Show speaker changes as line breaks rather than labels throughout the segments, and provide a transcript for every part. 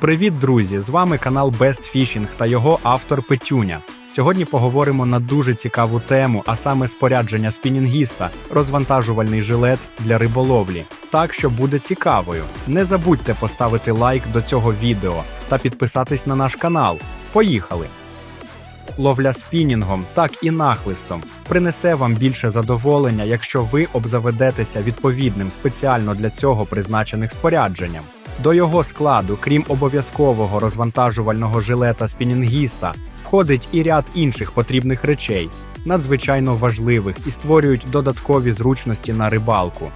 Привіт, друзі! З вами канал Best Fishing та його автор Петюня. Сьогодні поговоримо на дуже цікаву тему, а саме спорядження спінінгіста, розвантажувальний жилет для риболовлі. Так що буде цікавою. Не забудьте поставити лайк до цього відео та підписатись на наш канал. Поїхали! Ловля спінінгом, так і нахлистом принесе вам більше задоволення, якщо ви обзаведетеся відповідним спеціально для цього призначених спорядженням. До його складу, крім обов'язкового розвантажувального жилета спінінгіста, входить і ряд інших потрібних речей, надзвичайно важливих і створюють додаткові зручності на рибалку.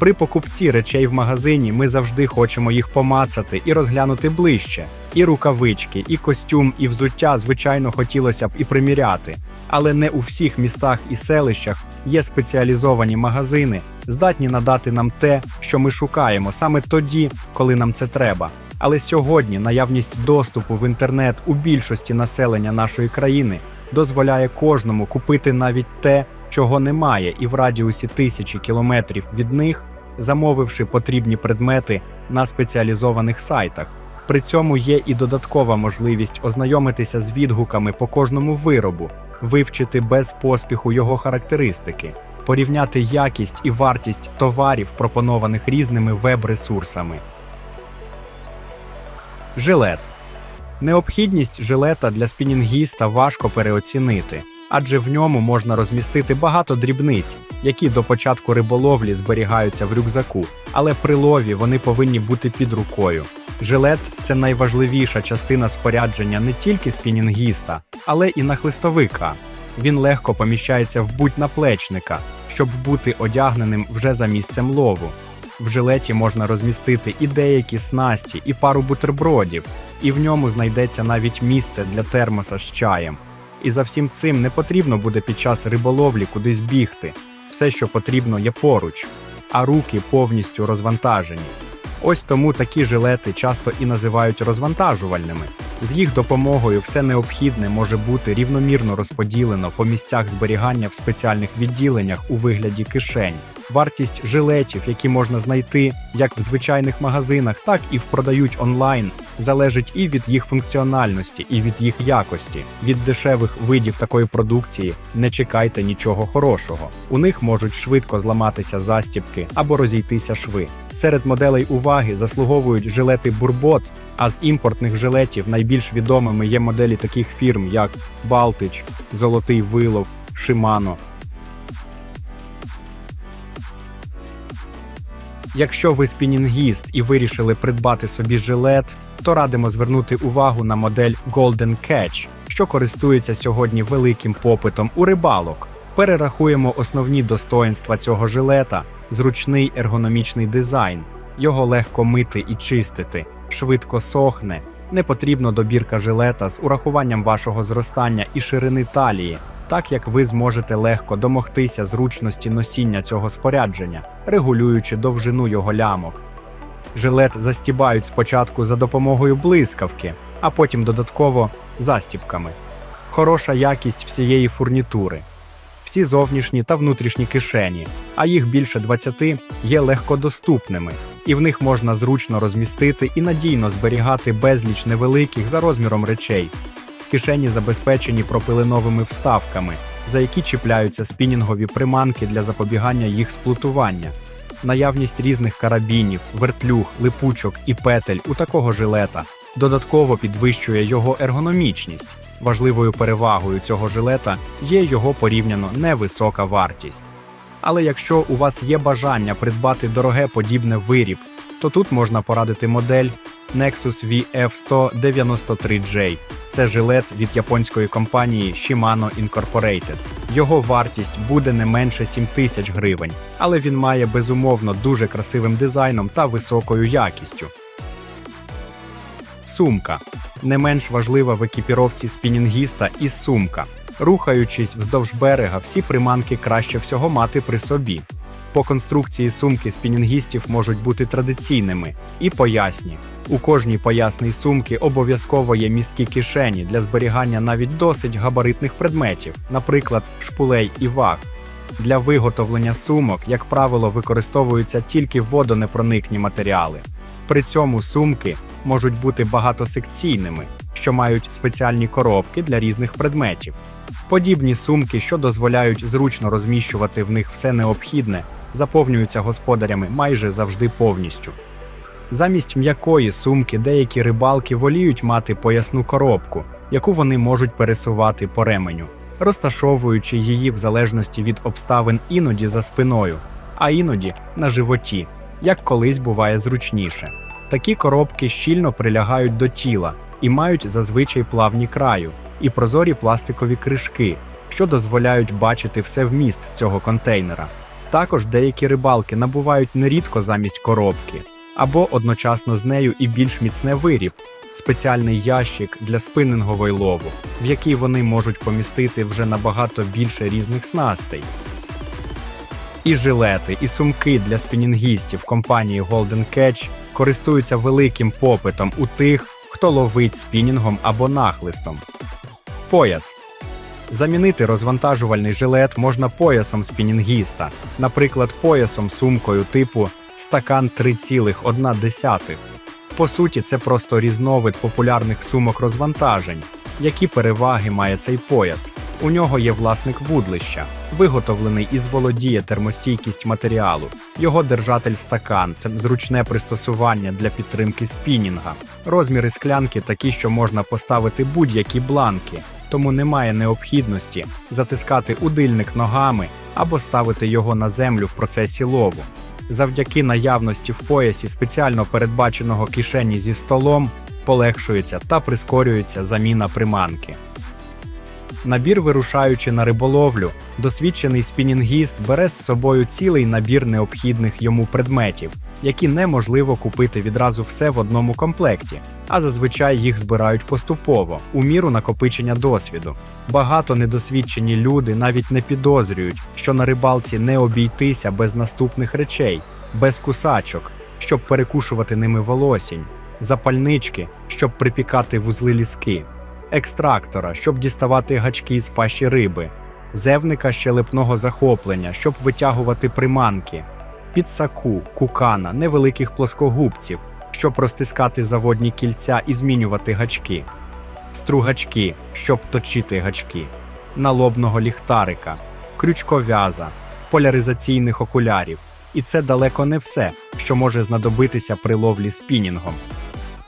При покупці речей в магазині ми завжди хочемо їх помацати і розглянути ближче. І рукавички, і костюм, і взуття, звичайно, хотілося б і приміряти. Але не у всіх містах і селищах є спеціалізовані магазини, здатні надати нам те, що ми шукаємо саме тоді, коли нам це треба. Але сьогодні наявність доступу в інтернет у більшості населення нашої країни дозволяє кожному купити навіть те, чого немає, і в радіусі тисячі кілометрів від них, замовивши потрібні предмети на спеціалізованих сайтах. При цьому є і додаткова можливість ознайомитися з відгуками по кожному виробу, вивчити без поспіху його характеристики, порівняти якість і вартість товарів, пропонованих різними веб-ресурсами. Жилет Необхідність жилета для спінінгіста важко переоцінити, адже в ньому можна розмістити багато дрібниць, які до початку риболовлі зберігаються в рюкзаку, але при лові вони повинні бути під рукою. Жилет це найважливіша частина спорядження не тільки спінінгіста, але і нахлистовика. Він легко поміщається в будь-наплечника, щоб бути одягненим вже за місцем лову. В жилеті можна розмістити і деякі снасті, і пару бутербродів, і в ньому знайдеться навіть місце для термоса з чаєм. І за всім цим не потрібно буде під час риболовлі кудись бігти. Все, що потрібно, є поруч, а руки повністю розвантажені. Ось тому такі жилети часто і називають розвантажувальними. З їх допомогою все необхідне може бути рівномірно розподілено по місцях зберігання в спеціальних відділеннях у вигляді кишень. Вартість жилетів, які можна знайти як в звичайних магазинах, так і в продають онлайн, залежить і від їх функціональності, і від їх якості. Від дешевих видів такої продукції не чекайте нічого хорошого. У них можуть швидко зламатися застібки або розійтися шви. Серед моделей уваги заслуговують жилети Бурбот, а з імпортних жилетів найбільш відомими є моделі таких фірм, як Балтич, Золотий Вилов, Шимано. Якщо ви спінінгіст і вирішили придбати собі жилет, то радимо звернути увагу на модель Golden Catch, що користується сьогодні великим попитом у рибалок. Перерахуємо основні достоинства цього жилета: зручний ергономічний дизайн, його легко мити і чистити, швидко сохне, не потрібно добірка жилета з урахуванням вашого зростання і ширини талії, так як ви зможете легко домогтися зручності носіння цього спорядження, регулюючи довжину його лямок. Жилет застібають спочатку за допомогою блискавки, а потім додатково застібками. Хороша якість всієї фурнітури. Всі зовнішні та внутрішні кишені, а їх більше 20, є легкодоступними, і в них можна зручно розмістити і надійно зберігати безліч невеликих за розміром речей. Кишені забезпечені пропиленовими вставками, за які чіпляються спінінгові приманки для запобігання їх сплутування. Наявність різних карабінів, вертлюг, липучок і петель у такого жилета додатково підвищує його ергономічність. Важливою перевагою цього жилета є його порівняно невисока вартість. Але якщо у вас є бажання придбати дороге подібне виріб, то тут можна порадити модель Nexus VF193J. Це жилет від японської компанії Shimano Incorporated. Його вартість буде не менше 7 тисяч гривень, але він має безумовно дуже красивим дизайном та високою якістю. Сумка не менш важлива в екіпіровці спінінгіста і сумка. Рухаючись вздовж берега, всі приманки краще всього мати при собі. По конструкції сумки спінінгістів можуть бути традиційними і поясні. У кожній поясній сумки обов'язково є місткі кишені для зберігання навіть досить габаритних предметів, наприклад, шпулей і ваг. Для виготовлення сумок, як правило, використовуються тільки водонепроникні матеріали. При цьому сумки можуть бути багатосекційними, що мають спеціальні коробки для різних предметів. Подібні сумки, що дозволяють зручно розміщувати в них все необхідне, заповнюються господарями майже завжди повністю. Замість м'якої сумки деякі рибалки воліють мати поясну коробку, яку вони можуть пересувати по ременю, розташовуючи її в залежності від обставин іноді за спиною, а іноді на животі, як колись буває зручніше. Такі коробки щільно прилягають до тіла і мають зазвичай плавні краю і прозорі пластикові кришки, що дозволяють бачити все вміст цього контейнера. Також деякі рибалки набувають нерідко замість коробки, або одночасно з нею і більш міцне виріб, спеціальний ящик для спиннингової лову, в який вони можуть помістити вже набагато більше різних снастей. І жилети, і сумки для спінінгістів компанії Golden Catch користуються великим попитом у тих, хто ловить спінінгом або нахлистом. Пояс. Замінити розвантажувальний жилет можна поясом спінінгіста, наприклад, поясом сумкою типу стакан 3,1. По суті, це просто різновид популярних сумок розвантажень. Які переваги має цей пояс? У нього є власник вудлища, виготовлений із володіє термостійкість матеріалу. Його держатель стакан це зручне пристосування для підтримки спінінга. Розміри склянки такі, що можна поставити будь-які бланки, тому немає необхідності затискати удильник ногами або ставити його на землю в процесі лову. Завдяки наявності в поясі спеціально передбаченого кишені зі столом полегшується та прискорюється заміна приманки. Набір вирушаючи на риболовлю, досвідчений спінінгіст бере з собою цілий набір необхідних йому предметів, які неможливо купити відразу все в одному комплекті, а зазвичай їх збирають поступово, у міру накопичення досвіду. Багато недосвідчені люди навіть не підозрюють, що на рибалці не обійтися без наступних речей, без кусачок, щоб перекушувати ними волосінь, запальнички, щоб припікати вузли ліски екстрактора, щоб діставати гачки з пащі риби, зевника щелепного захоплення, щоб витягувати приманки, підсаку, кукана, невеликих плоскогубців, щоб розтискати заводні кільця і змінювати гачки, стругачки, щоб точити гачки, налобного ліхтарика, крючков'яза, поляризаційних окулярів. І це далеко не все, що може знадобитися при ловлі спінінгом.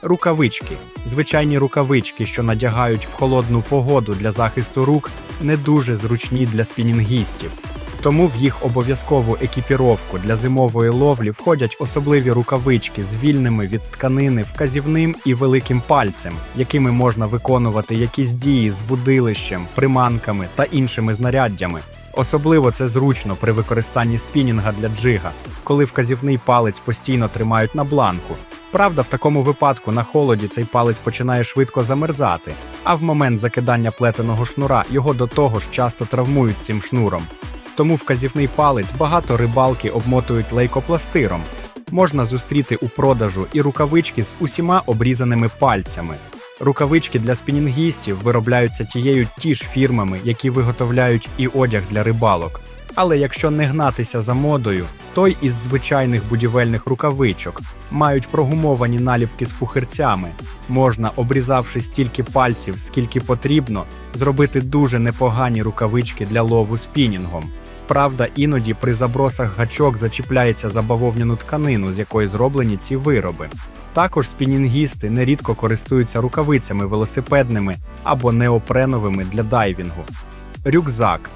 Рукавички. Звичайні рукавички, що надягають в холодну погоду для захисту рук, не дуже зручні для спінінгістів. Тому в їх обов'язкову екіпіровку для зимової ловлі входять особливі рукавички з вільними від тканини вказівним і великим пальцем, якими можна виконувати якісь дії з вудилищем, приманками та іншими знаряддями. Особливо це зручно при використанні спінінга для джига, коли вказівний палець постійно тримають на бланку. Правда, в такому випадку на холоді цей палець починає швидко замерзати, а в момент закидання плетеного шнура його до того ж часто травмують цим шнуром. Тому вказівний палець багато рибалки обмотують лейкопластиром. Можна зустріти у продажу і рукавички з усіма обрізаними пальцями. Рукавички для спінінгістів виробляються тією ті ж фірмами, які виготовляють і одяг для рибалок. Але якщо не гнатися за модою, то й із звичайних будівельних рукавичок мають прогумовані наліпки з пухирцями. Можна, обрізавши стільки пальців, скільки потрібно, зробити дуже непогані рукавички для лову спінінгом. Правда, іноді при забросах гачок зачіпляється за бавовняну тканину, з якої зроблені ці вироби. Також спінінгісти нерідко користуються рукавицями велосипедними або неопреновими для дайвінгу. Рюкзак.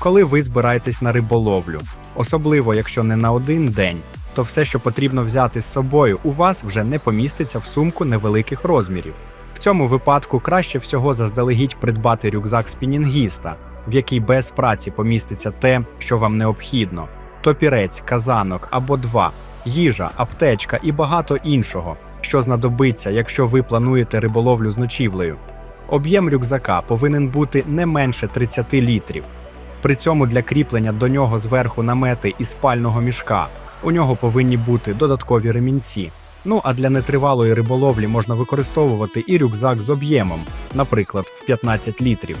Коли ви збираєтесь на риболовлю, особливо якщо не на один день, то все, що потрібно взяти з собою, у вас вже не поміститься в сумку невеликих розмірів. В цьому випадку краще всього заздалегідь придбати рюкзак спінінгіста, в який без праці поміститься те, що вам необхідно: топірець, казанок або два, їжа, аптечка і багато іншого, що знадобиться, якщо ви плануєте риболовлю з ночівлею. Об'єм рюкзака повинен бути не менше 30 літрів. При цьому для кріплення до нього зверху намети і спального мішка у нього повинні бути додаткові ремінці. Ну а для нетривалої риболовлі можна використовувати і рюкзак з об'ємом, наприклад, в 15 літрів.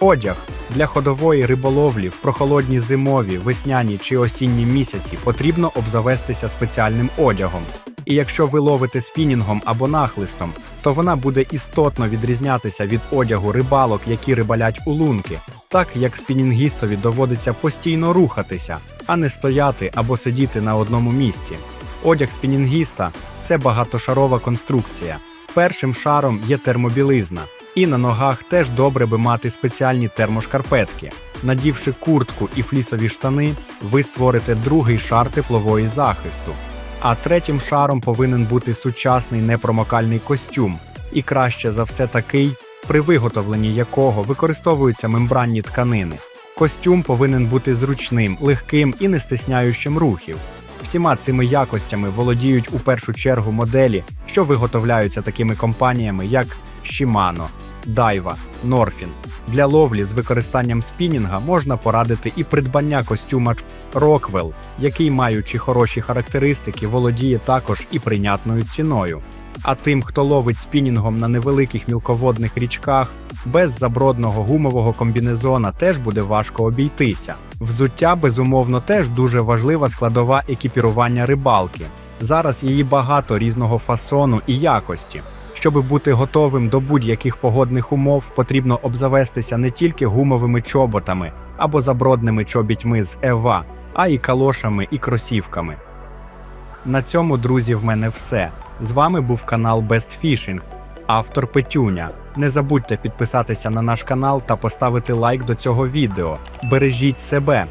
Одяг для ходової риболовлі в прохолодні зимові, весняні чи осінні місяці потрібно обзавестися спеціальним одягом. І якщо ви ловите спінінгом або нахлистом, то вона буде істотно відрізнятися від одягу рибалок, які рибалять у лунки, так як спінінгістові доводиться постійно рухатися, а не стояти або сидіти на одному місці. Одяг спінінгіста це багатошарова конструкція. Першим шаром є термобілизна, і на ногах теж добре би мати спеціальні термошкарпетки. Надівши куртку і флісові штани, ви створите другий шар теплової захисту. А третім шаром повинен бути сучасний непромокальний костюм, і краще за все такий, при виготовленні якого використовуються мембранні тканини. Костюм повинен бути зручним, легким і не стисняючим рухів. Всіма цими якостями володіють у першу чергу моделі, що виготовляються такими компаніями, як Shimano, Daiwa, Norfin. Для ловлі з використанням спінінга можна порадити і придбання костюма Rockwell, який, маючи хороші характеристики, володіє також і прийнятною ціною. А тим, хто ловить спінінгом на невеликих мілководних річках, без забродного гумового комбінезона теж буде важко обійтися. Взуття, безумовно, теж дуже важлива складова екіпірування рибалки. Зараз її багато різного фасону і якості. Щоби бути готовим до будь-яких погодних умов, потрібно обзавестися не тільки гумовими чоботами або забродними чобітьми з Ева, а й калошами і кросівками. На цьому, друзі, в мене все. З вами був канал Best Fishing, автор Петюня. Не забудьте підписатися на наш канал та поставити лайк до цього відео. Бережіть себе!